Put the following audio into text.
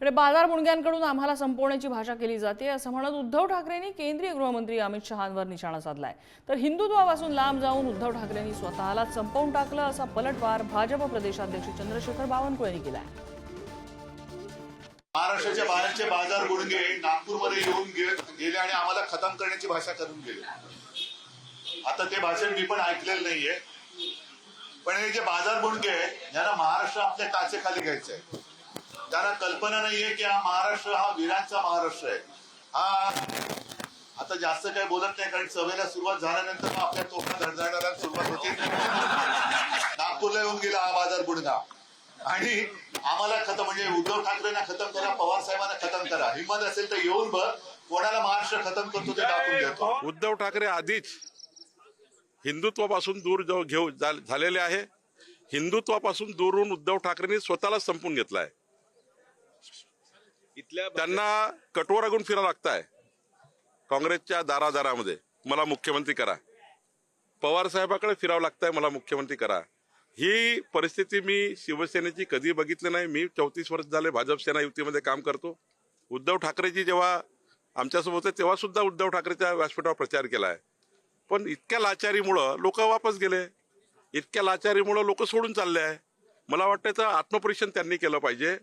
इकडे बाजार मुणग्यांकडून आम्हाला संपवण्याची भाषा केली जाते असं म्हणत उद्धव ठाकरेंनी केंद्रीय गृहमंत्री अमित शहांवर निशाणा साधलाय. तर हिंदुत्वापासून लांब जाऊन उद्धव ठाकरेंनी स्वतःला संपवून टाकलं असा पलटवार भाजप प्रदेशाध्यक्ष चंद्रशेखर बावनकुळेंनी केलाय. महाराष्ट्राच्या बाहेरचे बाजार गुडगे नागपूरमध्ये येऊन गेले आणि आम्हाला खतम करण्याची भाषा करून गेले. आता ते भाषण मी पण ऐकलेलं नाहीये. पण हे जे बाजार गुडगे यांना महाराष्ट्र आपल्या टाचेखाली घ्यायचं आहे त्यांना कल्पना नाहीये की हा महाराष्ट्र हा वीरांचा महाराष्ट्र आहे. हा आता जास्त काही बोलत नाही कारण सभेला सुरुवात झाल्यानंतर आपल्या तोफा धडधडायला सुरुवात होते. नागपूरला येऊन गेला हा बाजार गुडगा आणि आम्हाला खतम म्हणजे उद्धव ठाकरेंना खतम करा पवार साहेबांना खतम करा. हिंमत असेल तर येऊन बघ कोणाला महाराष्ट्र खतम करतो ते दाखवून देतो. उद्धव ठाकरे आधीच हिंदुत्वापासून दूर जाऊ घेऊ झालेले आहे. हिंदुत्वापासून दूरून उद्धव ठाकरेंनी स्वतःला संपून घेतलाय. इथल्या त्यांना कटोरागून फिरावं लागताय. काँग्रेसच्या दारादारामध्ये. मला मुख्यमंत्री करा. पवार साहेबाकडे फिरावं लागतंय मला मुख्यमंत्री करा. ही परिस्थिती मी शिवसेनेची कधी बघितली नाही. मी चौतीस वर्ष झाले भाजप सेना युतीमध्ये काम करतो. उद्धव ठाकरेजी जेव्हा आमच्यासोबत होते तेव्हा सुद्धा उद्धव ठाकरेच्या व्यासपीठावर प्रचार केला आहे पण इतक्या लाचारीमुळं लोक वापस गेले. इतक्या लाचारीमुळं लोक सोडून चालले आहे. मला वाटतं याचं आत्मपरीक्षण त्यांनी केलं पाहिजे.